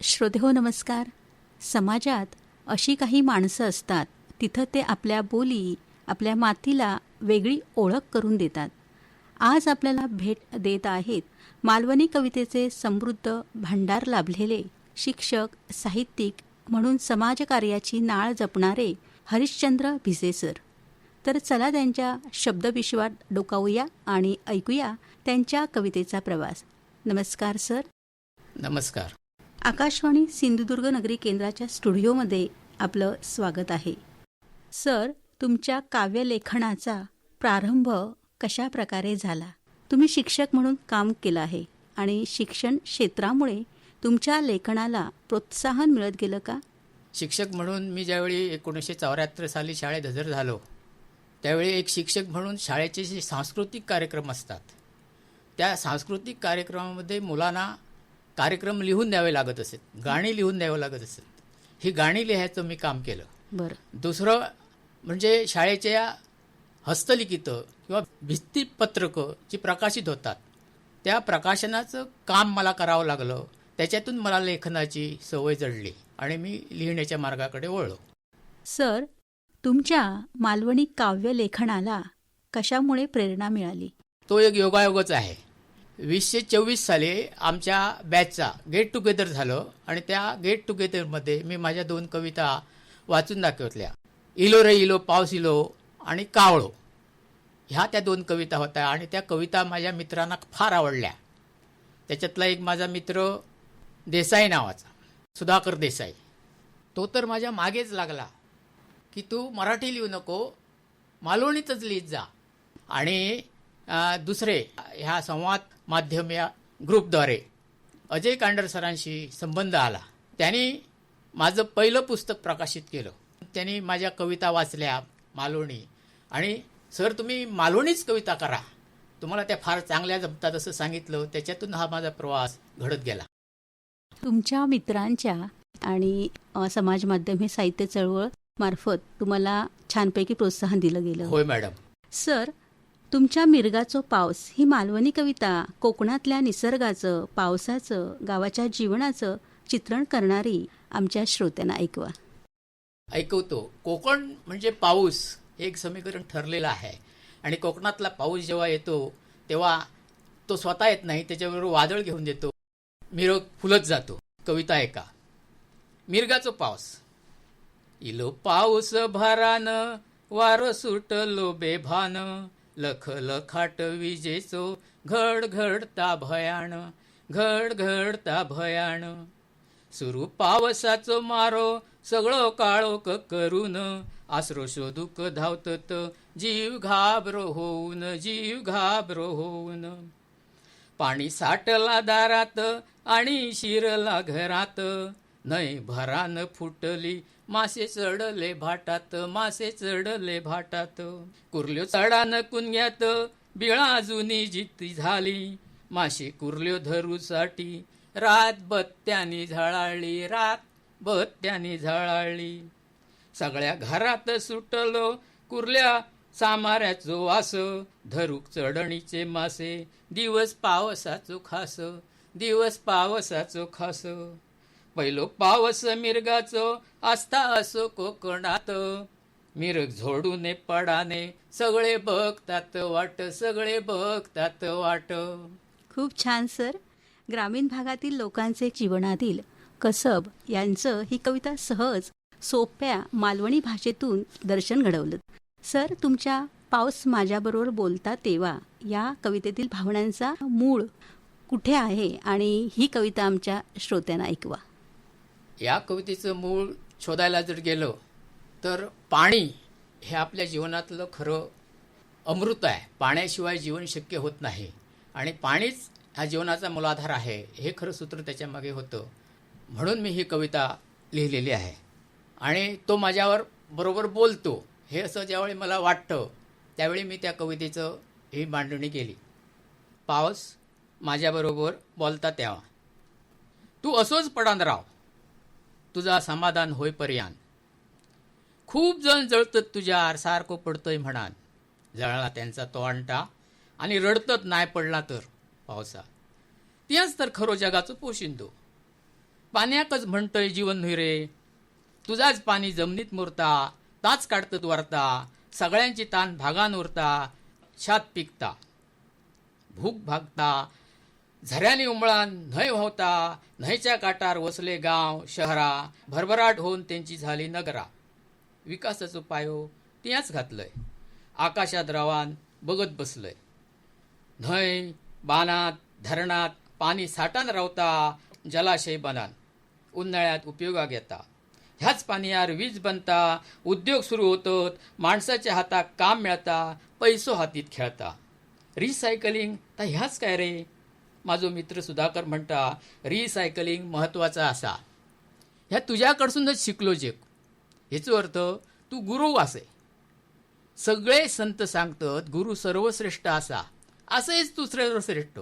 श्रोतेहो नमस्कार. समाजात अशी काही माणसं असतात तिथं ते आपल्या बोली आपल्या मातीला वेगळी ओळख करून देतात. आज आपल्याला भेट देत आहेत मालवणी कवितेचे समृद्ध भांडार लाभलेले शिक्षक साहित्यिक म्हणून समाजकार्याची नाळ जपणारे हरिश्चंद्र भिसे सर. तर चला त्यांच्या शब्दविश्वात डोकावूया आणि ऐकूया त्यांच्या कवितेचा प्रवास. नमस्कार सर. नमस्कार. आकाशवाणी सिंधुदुर्ग नगरी केंद्राच्या स्टुडिओमध्ये आपलं स्वागत आहे. सर तुमच्या काव्यलेखनाचा प्रारंभ कशा प्रकारे झाला? तुम्ही शिक्षक म्हणून काम केलं आहे आणि शिक्षण क्षेत्रामुळे तुमच्या लेखनाला प्रोत्साहन मिळत गेलं का? शिक्षक म्हणून मी ज्यावेळी एकोणीसशे चौऱ्याहत्तर साली शाळेत हजर झालो त्यावेळी एक शिक्षक म्हणून शाळेचे जे सांस्कृतिक कार्यक्रम असतात त्या सांस्कृतिक कार्यक्रमामध्ये मुलांना कार्यक्रम लिहून द्यावे लागत असेल गाणी लिहून द्यावं लागत असेल ही गाणी लिहायचं मी काम केलं. बरं. दुसरं म्हणजे शाळेच्या हस्तलिखितं किंवा भित्तीपत्रकं जी प्रकाशित होतात त्या प्रकाशनाचं काम मला करावं लागलं. त्याच्यातून मला लेखनाची सवय जडली आणि मी लिहिण्याच्या मार्गाकडे वळलो. सर तुमच्या मालवणी काव्यलेखनाला कशामुळे प्रेरणा मिळाली? तो एक योगायोगच आहे. वीसशे चोवीस साली आमच्या बॅचचा गेट टुगेदर झालं आणि त्या गेट टुगेदरमध्ये मी माझ्या दोन कविता वाचून दाखवतल्या इलो रे इलो पाऊस इलो आणि कावळो. ह्या त्या दोन कविता होत्या आणि त्या कविता माझ्या मित्रांना फार आवडल्या. त्याच्यातला एक माझा मित्र देसाई नावाचा सुधाकर देसाई. तो तर माझ्या मागेच लागला की तू मराठी लिहू नको मालवणीतच लिहित जा. आणि दुसरे ह्या संवाद माध्यम या ग्रुपद्वारे. अजय कांडर सरांशी संबंध आला. त्यांनी माझं पहिलं पुस्तक प्रकाशित केलं. त्यांनी माझ्या कविता वाचल्या मालवणी आणि सर तुम्ही मालवणीच कविता करा. तुम्हाला त्या फार चांगल्या जमतात असं सांगितलं. त्याच्यातून हा माझा प्रवास घडत गेला. तुमच्या मित्रांच्या आणि समाज माध्यम हे साहित्य चळवळ मार्फत तुम्हाला छानपैकी प्रोत्साहन दिलं गेलं. होय मॅडम. सर तुमच्या मिरगाचो पावस ही मालवणी कविता कोकणातल्या निसर्गाचं पावसाचं गावाच्या जीवनाचं चित्रण करणारी आमच्या श्रोत्यांना ऐकवा. ऐकवतो. कोकण म्हणजे पाऊस हे एक समीकरण ठरलेलं आहे. आणि कोकणातला पाऊस जेव्हा येतो तेव्हा तो स्वतः येत नाही त्याच्याबरोबर वादळ घेऊन देतो. मिरग फुलत जातो. कविता ऐका मिरगाचो पाऊस. इलो पाऊस भारान वार सुटलो बेभान. लख लखाट विजेचो घड घडता भयाण घड घडता भयाण. सुरू पावसाचो मारो सगळो काळोख करून आसरो शोधूक धावतत जीव घाबरो होऊन जीव घाबरो होऊन. पाणी साठला दारात आणि शिरला घरात नय भरान फुटली मासे चढले भाटात मासे चढले भाटात. कुर्ल्यो चढान कुंग्यात बिळा जुनी जिती झाली. मासे कुर्ल्यो धरूसाठी रात बत्त्यानी झळाळली रात बत्त्यानी झळाळली. सगळ्या घरात सुटलो कुर्ल्या सामाऱ्याचो वास. धरूक चढणीचे मासे दिवस पावसाचो खास दिवस पावसाचो खास. पहिलो पावस मिरगाचो आस्था असो कोकणात. मिरग झोडूने पडाने सगळे बघतात वाट सगळे बघतात वाट. खूप छान सर. ग्रामीण भागातील लोकांचे जीवनातील कसब यांचं ही कविता सहज सोप्या मालवणी भाषेतून दर्शन घडवलं. सर तुमच्या पाऊस माझ्याबरोबर बोलता तेव्हा या कवितेतील भावनांचा मूळ कुठे आहे आणि ही कविता आमच्या श्रोत्यांना ऐकवा. या कवितेचं मूळ शोधायला जर गेलं तर पाणी हे आपल्या जीवनातलं खरं अमृत आहे. पाण्याशिवाय जीवन शक्य होत नाही. आणि पाणीच हा जीवनाचा मूलाधार आहे हे खरं सूत्र त्याच्यामागे होतं. म्हणून मी ही कविता लिहिलेली आहे. आणि तो माझ्यावर बरोबर बोलतो. हे असं ज्यावेळी मला वाटतं त्यावेळी मी त्या कवितेचं ही मांडणी केली. पाऊस माझ्याबरोबर बोलता तेव्हा. तू असोच पडान राव तुझा समाधान होईपर्यंत. खूप जण जळतत तुझ्या सारखं पडतोय म्हणान. जळला त्यांचा तो अंटा आणि रडतत नाही पडला तर पावसा. तेच तर खरो जगाचं पोशिंदो. पाण्याकच म्हणतोय जीवन न्हय रे तुझाच पाणी जमनीत मुरता ताच काढतत वरता सगळ्यांची तान भागान उरता छात पिकता. भूक भागता झऱ्याने उमळा न्हय व्हावता न्हयच्या काटार वसले गाव शहरा भरभराट होऊन त्यांची झाली नगरा. विकासाचो पायो तियाच घातलंय. आकाशात रवान बघत बसलंय. न्हय बानात धरणात पाणी साठान रावता जलाशय बनान. उन्हाळ्यात उपयोगाक येता ह्याच पाणयार वीज बनता उद्योग सुरू होतात माणसाच्या हाताक काम मिळता पैसो हातीत खेळता. रिसायकलिंग तर ह्याच काय रे? माझो मित्र सुधाकर म्हणता रिसायकलिंग महत्त्वाचा असा. ह्या तुझ्याकडसूनच शिकलो जेक हेचो अर्थ तू गुरु असे सगळे संत सांगतात गुरु सर्वश्रेष्ठ असा. असेच तू सर्वश्रेष्ठ.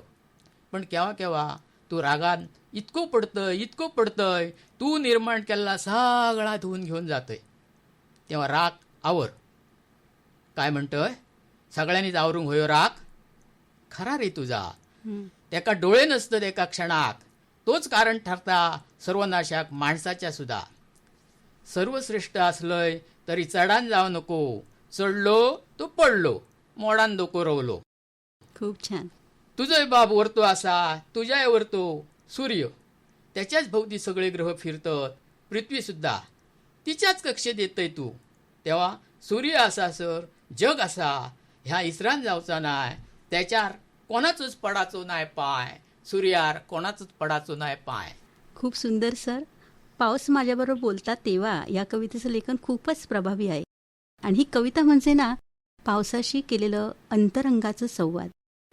पण केव्हा केव्हा तू रागान इतको पडतंय इतको पडतंय तू निर्माण केलेला सगळा धुवून घेऊन जातोय. तेव्हा राग आवर. काय म्हणतोय? सगळ्यांनीच आवरूंक होयो हो राग. खरा रे तुझा. त्याका डोळे नसतात एका क्षणाक तोच कारण ठरता सर्वनाशाक माणसाच्या सुद्धा. सर्वश्रेष्ठ असलंय तरी चढान जाव नको. चढलो तो पडलो मोडान दोको रवलो. खूप छान. तुझोय बाब वरतो असा तुझ्याय वरतो सूर्य. त्याच्याच भोवती सगळे ग्रह फिरतात पृथ्वी सुद्धा. तिच्याच कक्षेत येतय तू. तेव्हा सूर्य असा सर जग असा. ह्या इसरान जावचा नाय त्याच्यार कोणाचोच पडाचो नाय पाय. सूर्यार कोणाचोच पडाचो नाय पाय. खूप सुंदर सर. पाऊस माझ्याबरोबर बोलतात तेव्हा या कवितेचं लेखन खूपच प्रभावी आहे. आणि ही कविता म्हणजे ना पावसाशी केलेलं अंतरंगाचं संवाद.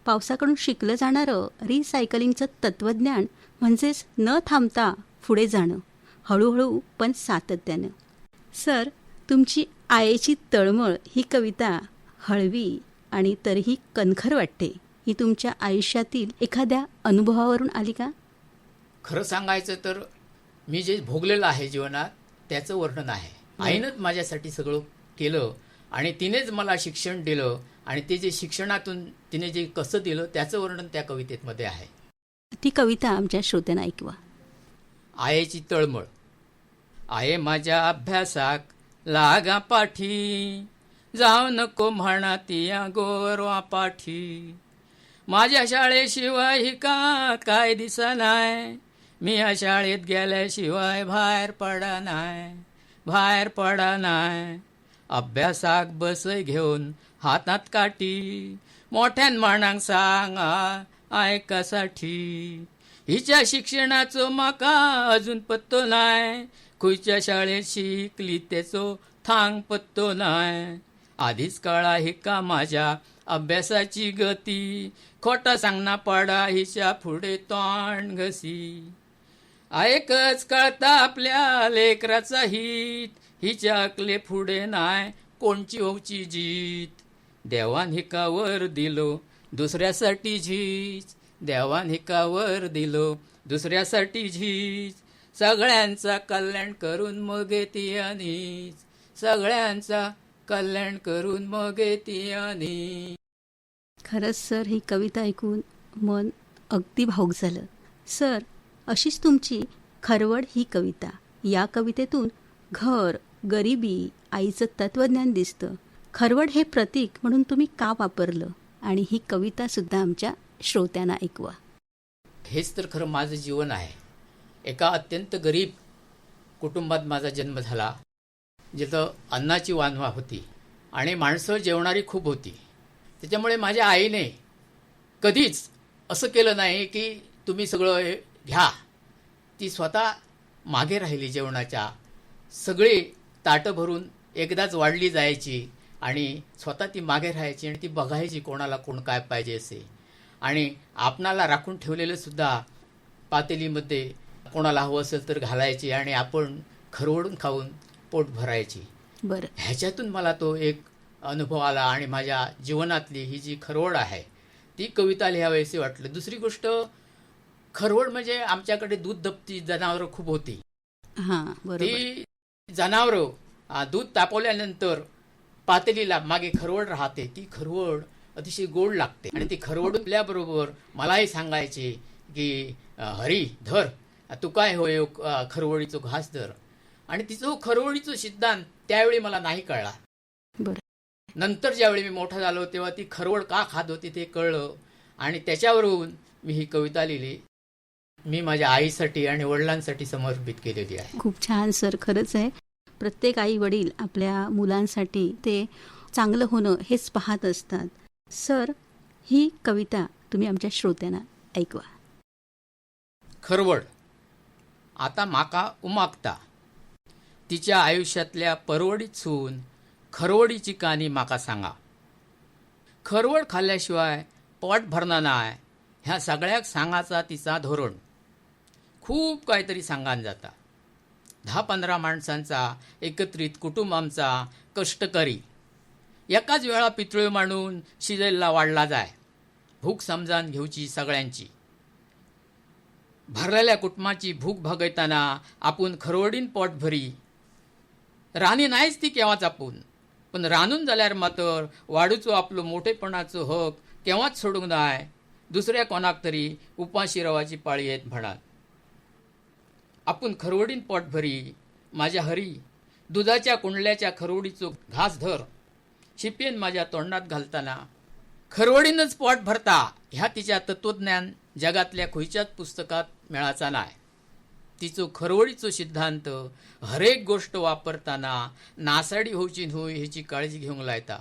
पावसाकडून शिकलं जाणारं रिसायकलिंगचं तत्वज्ञान म्हणजेच न थांबता पुढे जाणं. हळूहळू पण सातत्यानं. सर तुमची आयेची तळमळ ही कविता हळवी आणि तरीही कणखर वाटते. ही तुमच्या आयुष्यातील एखाद्या अनुभवावरून आली का? खरं सांगायचं तर मी जे भोगलेलं आहे जीवनात त्याचं वर्णन आहे. आईनंच माझ्यासाठी सगळं केलं आणि तिनेच मला शिक्षण दिलं आणि ते जे शिक्षणातून तिने जे कसं दिलं त्याचं वर्णन त्या कवितेमध्ये आहे. ती कविता आमच्या श्रोत्यांना ऐकवा. आयेची तळमळ. आये माझ्या अभ्यासाक लागा पाठी जाऊ नको म्हणा तिया गोरवा पाठी. माझ्या शाळेशिवाय ही का काय दिसनाय मी या शाळेत गेल्याशिवाय बाहेर पडा नाय बाहेर पडा नाय. अभ्यासाक बसय घेऊन हातात काठी मोठ्यान माणांक सांगा ऐकासाठी हिच्या शिक्षणाचो म्हाका अजून पत्तो नाय खंयच्या शाळेत शिकली तेचो थांग पत्तो नाय. आधीच कळा का माझ्या अभ्यासाची गती? खोटा सांगना पडा हिच्या पुढे तोंड घसी. ऐकच कळता आपल्या लेकराचा हित. हिच्या अकले पुढे नाय कोणची ओची जीत? देवान हिकावर दिलो दुसऱ्यासाठी झीज. देवान हिकावर दिलो दुसऱ्यासाठी झीज. सगळ्यांचा कल्याण करून मग ती आणि सगळ्यांचा कल्याण करून मग ती अनी खरंच सर ही कविता ऐकून मन अगदी भाऊक झालं. सर अशीच तुमची खरवड ही कविता. या कवितेतून घर गरिबी आईचं तत्वज्ञान दिसतं. खरवड हे प्रतीक म्हणून तुम्ही का वापरलं? आणि ही कविता सुद्धा आमच्या श्रोत्यांना ऐकवा. हेच तर खरं माझं जीवन आहे. एका अत्यंत गरीब कुटुंबात माझा जन्म झाला. जिथं अन्नाची वानवा होती आणि माणसं जेवणारी खूप होती. त्याच्यामुळे माझ्या आईने कधीच असं केलं नाही की तुम्ही सगळं हे घ्या. ती स्वतः मागे राहिली जेवणाच्या. सगळी ताटं भरून एकदाच वाढली जायची आणि स्वतः ती मागे राहायची आणि ती बघायची कोणाला कोण काय पाहिजे असे. आणि आपणाला राखून ठेवलेलं सुद्धा पातेलीमध्ये कोणाला हवं असेल तर घालायची आणि आपण खरवडून खाऊन पोट भरायची. बरं. ह्याच्यातून मला तो एक अनुभव आला आणि माझ्या जीवनातली ही जी खरवड आहे ती कविता लिहावीशी वाटलं. दुसरी गोष्ट खरवड म्हणजे आमच्याकडे दूध दपती जनावरं खूप होती. हां ती जनावरं आ, दूध तापवल्यानंतर पातेलीला मागे खरवड राहते. ती खरवड अतिशय गोड लागते. आणि ती खरवड बरोबर मलाही सांगायचे की हरी धर. तू काय होय खरवडीचो घास धर. आणि तिचो खरवडीचो सिद्धांत त्यावेळी मला नाही कळला. बरं. नंतर ज्यावेळी मी मोठा झालो तेव्हा ती खरवड का खात होती ते कळलं आणि त्याच्यावरून मी ही कविता लिहिली. मी माझ्या आईसाठी आणि वडिलांसाठी समर्पित केलेली आहे. खूप छान सर. खरंच आहे. प्रत्येक आई वडील आपल्या मुलांसाठी ते चांगलं होणं हेच पाहत असतात. सर ही कविता तुम्ही आमच्या श्रोत्यांना ऐकवा. खरवड आता माका उमागता तिच्या आयुष्यातल्या परवडीत सून खरवडीची काणी माका सांगा. खरवड खाल्ल्याशिवाय पोट भरना नाय ह्या सगळ्याक सांगाचा तिचा धोरण. खूप काहीतरी सांगान जाता. दहा पंधरा माणसांचा एकत्रित कुटुंब आमचा कष्टकरी एकाच वेळा पितळ्यो मांडून शिजेलला वाढला जाय. भूक समजान घेवची सगळ्यांची. भरलेल्या कुटुंबाची भूक भागयताना आपण खरवडीन पोट भरी राणी नाहीच ती केव्हाच आपून पण रांदून जाल्यार मातर वाडूचो आपलो मोठेपणाचो हक केव्हाच सोडूंक नाय. दुसऱ्या कोणाक तरी उपाशी रवाची पाळी येत म्हणाल. आपण खरवडीन पोट भरी माझ्या हरी दुधाच्या कुंडल्याच्या खरवडीचो घास धर. शिपेन माझ्या तोंडात घालताना खरवडीनच पोट भरता ह्या तिच्या तत्वज्ञान जगातल्या खंयच्याच पुस्तकात मेळाचा नाय. तिचो खरवडीचो सिद्धांत हरेक गोष्ट वापरताना नासाडी होवची न्हय हेची काळजी घेवंक लायता.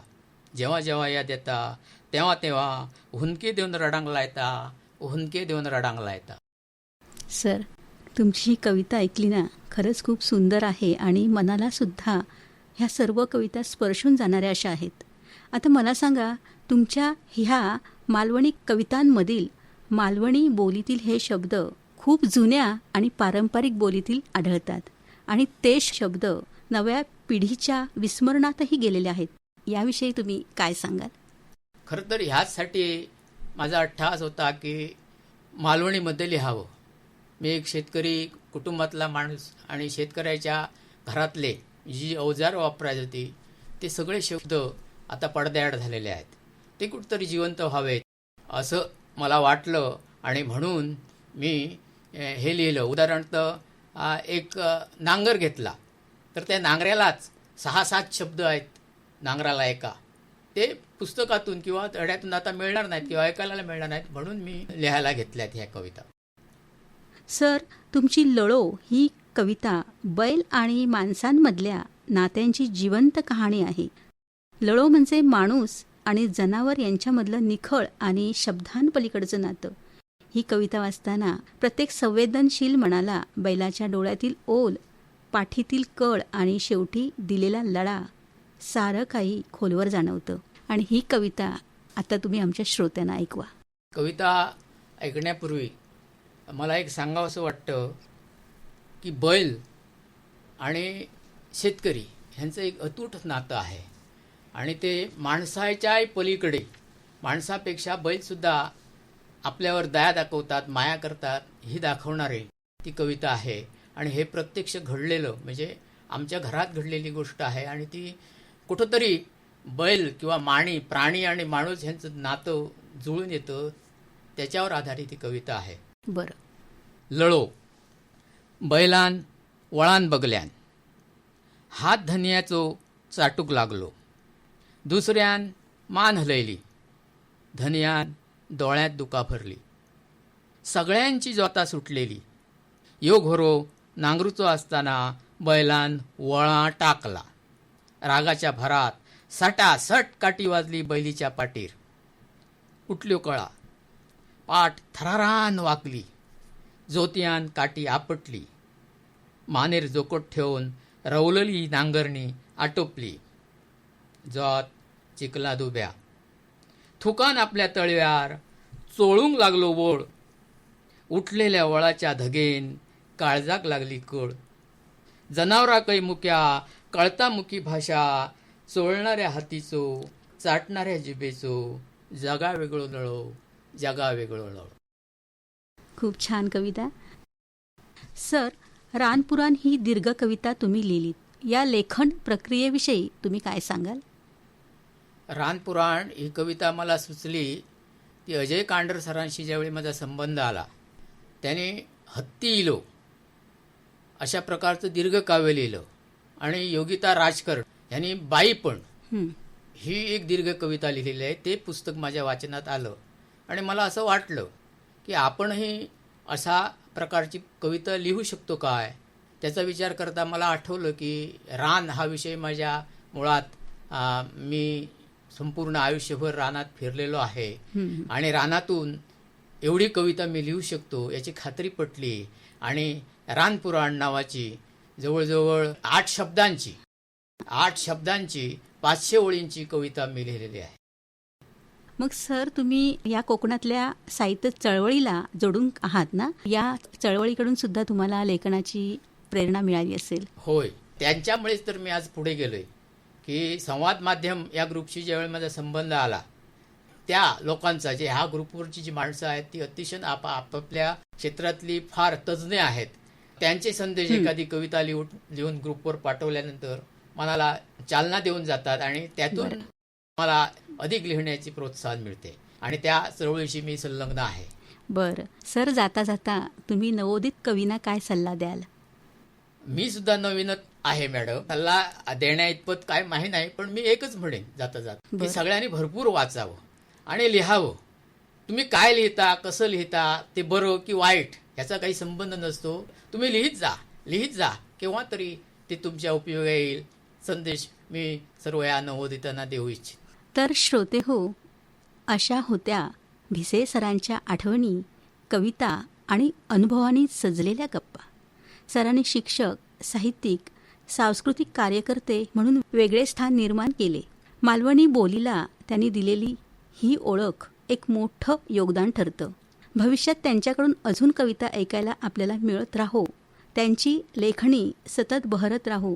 जेव्हा जेव्हा याद येता तेव्हा तेव्हा हुंदके देऊन रडांक लायता हुंदके देऊन रडांक लायता. सर तुमची कविता ऐकली ना खरंच खूप सुंदर आहे आणि मनाला सुद्धा ह्या सर्व कविता स्पर्शून जाणाऱ्या अशा आहेत. आता मला सांगा तुमच्या ह्या मालवणी कवितांमधील मालवणी बोलीतील हे शब्द खूप जुन्या आणि पारंपरिक बोलीतील आढळतात. आणि ते शब्द नव्या पिढीच्या विस्मरणातही गेलेले आहेत. याविषयी तुम्ही काय सांगाल? खरं तर ह्याचसाठी माझा अठ्ठास होता की मालवणीमध्ये लिहावं. मी एक शेतकरी कुटुंबातला माणूस आणि शेतकऱ्याच्या घरातले जी अवजार वापरायची होती ते सगळे शब्द आता पडद्याआड झालेले आहेत. ते कुठंतरी जिवंत व्हावेत असं मला वाटलं आणि म्हणून मी हे लिहिलं. उदाहरणार्थ एक नांगर घेतला. तर त्या नांगऱ्यालाच सहा सात शब्द आहेत नांगराला एका. ते पुस्तकातून किंवा धड्यातून आता मिळणार नाहीत किंवा ऐकायला मिळणार नाहीत म्हणून मी लिहायला घेतल्यात ह्या कविता. सर तुमची लळो ही कविता बैल आणि माणसांमधल्या नात्यांची जिवंत कहाणी आहे. लळो म्हणजे माणूस आणि जनावर यांच्यामधलं निखळ आणि शब्दांपलीकडचं नातं. ही कविता वाचताना प्रत्येक संवेदनशील मनाला बैलाच्या डोळ्यातील ओल पाठीतील कळ आणि शेवटी दिलेला लळा सारं काही खोलवर जाणवतं. आणि ही कविता आता तुम्ही आमच्या श्रोत्यांना ऐकवा. कविता ऐकण्यापूर्वी मला एक सांगावं असं वाटतं की बैल आणि शेतकरी ह्यांचं एक अतूट नातं आहे. आणि ते माणसाच्याही पलीकडे माणसापेक्षा बैलसुद्धा आपल्यावर दया दाखवतात माया करतात ही दाखवणारे ती कविता आहे. आणि हे प्रत्यक्ष घडलेलं म्हणजे आमच्या घरात घडलेली गोष्ट आहे आणि ती कुठंतरी बैल किंवा माणी प्राणी आणि माणूस ह्यांचं नातं जुळून येतं त्याच्यावर आधारित ही कविता आहे. बरं. लळो बैलान वळान बगल्यान. हात धनियाचो चाटूक लागलो. दुसऱ्यान मान हलयली. धनियान डोळ्यात दुका भरली. सगळ्यांची जोता सुटलेली. यो घोरो नांगरूचो असताना बैलान वळा टाकला. रागाच्या भरात सटा सट काठी वाजली बैलीच्या पाटीर उठल्यो कळा. पाठ थरारान वाकली. जोतयान काठी आपटली. मानेर जोकोट ठेवून रवलली नांगरणी आटोपली. जोत चिखला दुब्या थुकान आपल्या तळव्यार. चोळूंक लागलो वळ उठलेल्या वळाच्या धगेन काळजाक लागली कळ. जनावराकय मुक्या कळता मुखी भाषा चोळणाऱ्या हातीचो चाटणाऱ्या जिबेचो जगा वेगळो नळो जगा वेगळो नळो खूप छान कविता. सर रानपुराण ही दीर्घ कविता तुम्ही लिहिलीत. या लेखन प्रक्रियेविषयी तुम्ही काय सांगाल? रानपुराण ही कविता मला सुचली ती अजय कांडर सरांशी ज्यावेळी माझा संबंध आला त्याने हत्ती इलो अशा प्रकारचं दीर्घ काव्य लिहिलं. आणि योगिता राजकर यांनी बाई पण हं. एक दीर्घ कविता लिहिलेली आहे. ते पुस्तक माझ्या वाचनात आलं. आणि मला असं वाटलं की आपणही अशा प्रकारची कविता लिहू शकतो काय? त्याचा विचार करता मला आठवलं की रान हा विषय माझ्या मुळात मी संपूर्ण आयुष्यभर रानात फिरलेलो आहे. आणि रानातून एवढी कविता मी लिहू शकतो याची खात्री पटली. आणि रानपुराण नावाची जवळजवळ आठ शब्दांची आठ शब्दांची पाचशे ओळींची कविता मी लिहिलेली आहे. मग सर तुम्ही या कोकणातल्या साहित्य चळवळीला जोडून आहात ना? या चळवळीकडून सुद्धा तुम्हाला लेखनाची प्रेरणा मिळाली असेल. होय. त्यांच्यामुळेच तर मी आज पुढे गेलोय. की संवाद माध्यम या ग्रुपशी ज्यावेळी माझा संबंध आला त्या लोकांचा जे ह्या ग्रुपवरची जी माणसं आहेत ती अतिशय आप आपापल्या क्षेत्रातली फार तज्ज्ञ आहेत. त्यांचे संदेश एखादी कविता लिहून लिहून ग्रुपवर पाठवल्यानंतर मनाला चालना देऊन जातात आणि त्यातून. मला अधिक लिहिण्याची प्रोत्साहन मिळते. आणि त्या चळवळीशी मी संलग्न आहे. बरं. सर जाता जाता तुम्ही नवोदित कवींना काय सल्ला द्याल? मी सुद्धा नवीनच आहे मॅडम सल्ला देण्या इतपत काय माहीत नाही पण मी एकच म्हणेन जाता जात. की बरं. सगळ्यांनी भरपूर वाचावं आणि लिहावं. तुम्ही काय लिहिता कसं लिहिता ते बरं की वाईट याचा काही संबंध नसतो. तुम्ही लिहित जा लिहित जा. केव्हा तरी ते तुमच्या उपयोगी येईल. संदेश मी सर्व या नवोदितांना देऊ इच्छित. तर श्रोते हो अशा होत्या भिसे सरांच्या आठवणी कविता आणि अनुभवांनी सजलेल्या गप्पा. सरांनी शिक्षक साहित्यिक सांस्कृतिक कार्यकर्ते म्हणून वेगळे स्थान निर्माण केले. मालवणी बोलीला त्यांनी दिलेली ही ओळख एक मोठं योगदान ठरतं. भविष्यात त्यांच्याकडून अजून कविता ऐकायला आपल्याला मिळत राहो. त्यांची लेखणी सतत बहरत राहो.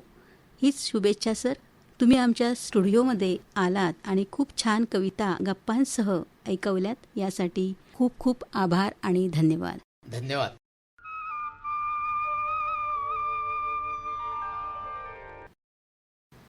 हीच शुभेच्छा सर. तुम्ही आमच्या स्टुडिओमध्ये आलात आणि खूप छान कविता गप्पांसह ऐकवल्यात. यासाठी खूप खूप आभार आणि धन्यवाद. धन्यवाद.